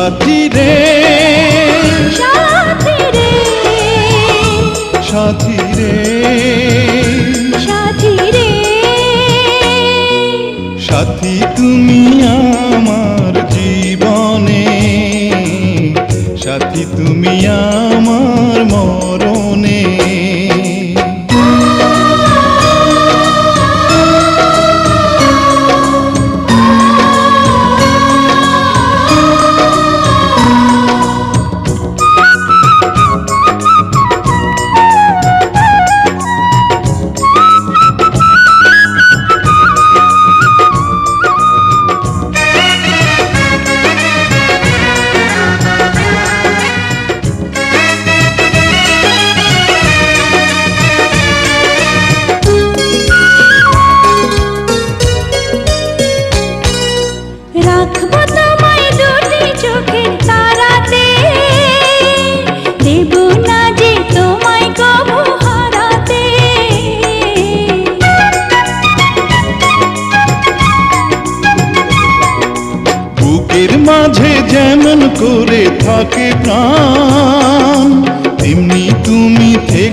সাথী রে। সাথী রে। সাথী রে। সাথী রে। সাথী তুমি আমার মাঝে যেমন করে থাকে প্রাণ।